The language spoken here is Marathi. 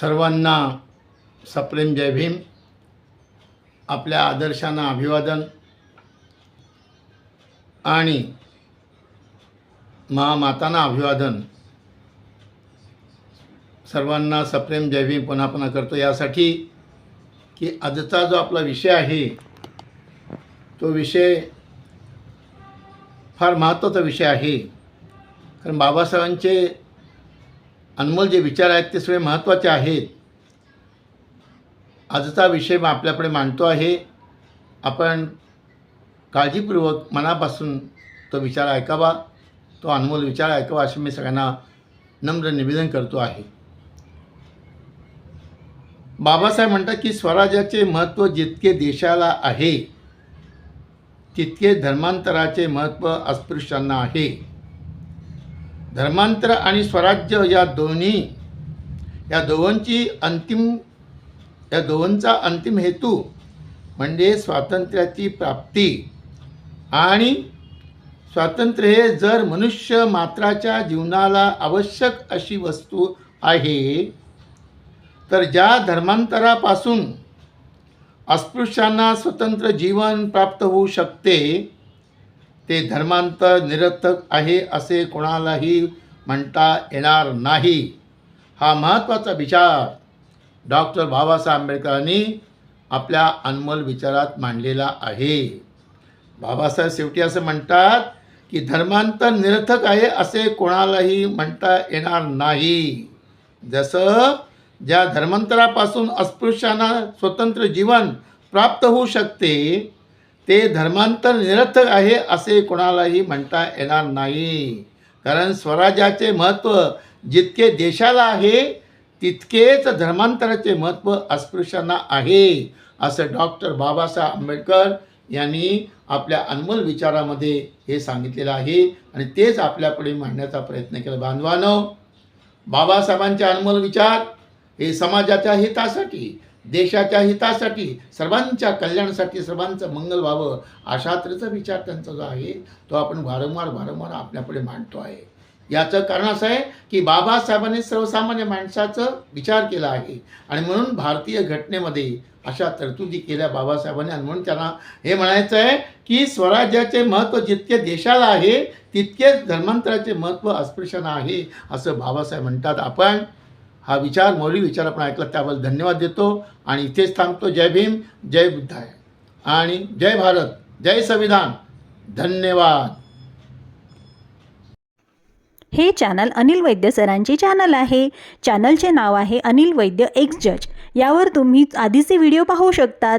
सर्वांना सप्रेम जय भीम. आपल्या आदर्शांना अभिवादन. आणि महामातांना अभिवादन. सर्वांना सप्रेम जय भीम पुन्हा पुन्हा करतो. यासाठी की आजचा जो आपला विषय आहे तो विषय फार महत्त्वाचा विषय आहे. कारण बाबासाहेबांचे अनमोल जे विचार आहेत ते सगळे महत्त्वाचे आहेत. आजचा विषय मी आपल्याकडे मांडतो आहे. आपण काळजीपूर्वक मनापासून तो विचार ऐकावा तो अनमोल विचार ऐकावा असे मी सगळ्यांना नम्र निवेदन करतो आहे. बाबासाहेब म्हणतात की स्वराज्याचे महत्त्व जितके देशाला आहे तितके धर्मांतराचे महत्त्व अस्पृश्यांना आहे. धर्मांतर आणि स्वराज्य या दोन्ही या दोघांची अंतिम या दोघांचा अंतिम हेतू म्हणजे स्वातंत्र्याची प्राप्ती. आणि स्वातंत्र्य हे जर मनुष्य मात्राच्या जीवनाला आवश्यक अशी वस्तू आहे तर ज्या धर्मांतरापासून अस्पृश्यांना स्वतंत्र जीवन प्राप्त होऊ शकते ते धर्मांतर निरर्थक आहे असे कोणालाही म्हणता येणार नाही. हा महत्त्वाचा विचार डॉक्टर बाबासाहेब आंबेडकरांनी आपल्या अनमोल विचारात मांडलेला आहे. बाबासाहेब शेवटी असं म्हणतात की धर्मांतर निरर्थक आहे असे कोणालाही म्हणता येणार नाही. जसं ज्या धर्मांतरापासून अस्पृश्यांना स्वतंत्र जीवन प्राप्त होऊ शकते ते धर्मांतर निरर्थक आहे असे कोणालाही म्हणता येणार नाही. कारण स्वराज्याचे महत्त्व जितके देशाला आहे तितकेच धर्मांतराचे महत्त्व अस्पृश्यांना आहे असं डॉक्टर बाबासाहेब आंबेडकर यांनी आपल्या अनमोल विचारामध्ये हे सांगितलेलं आहे. आणि तेच आपल्यापुढे मांडण्याचा प्रयत्न केला. बांधवानो बाबासाहेबांचे अनमोल विचार हे समाजाच्या हितासाठी देशाच्या हितासाठी सर्वांच्या कल्याणासाठी सर्वांचं मंगल व्हावं अशा तऱ्हेचा विचार त्यांचा जो आहे तो आपण वारंवार वारंवार आपल्यापुढे मांडतो आहे. याचं कारण असं आहे की बाबासाहेबांनी सर्वसामान्य माणसाचं विचार केला आहे. आणि म्हणून भारतीय घटनेमध्ये अशा तरतुदी केल्या बाबासाहेबांनी. आणि म्हणून त्यांना हे म्हणायचं आहे की स्वराज्याचे महत्त्व जितके देशाला आहे तितकेच धर्मांतराचे महत्त्व अस्पृश्यांना आहे असं बाबासाहेब म्हणतात. आपण हा विचार मौलिक विचार आपण ऐकला त्याबद्दल धन्यवाद देतो आणि इथेच थांबतो. जय भीम जय बुद्धाय. आणि जय भारत जय संविधान. धन्यवाद. हे चॅनल अनिल वैद्य सरांचे चॅनल आहे. चॅनलचे नाव आहे अनिल वैद्य एक्स जज. यावर तुम्ही आधीचे व्हिडिओ पाहू शकतात.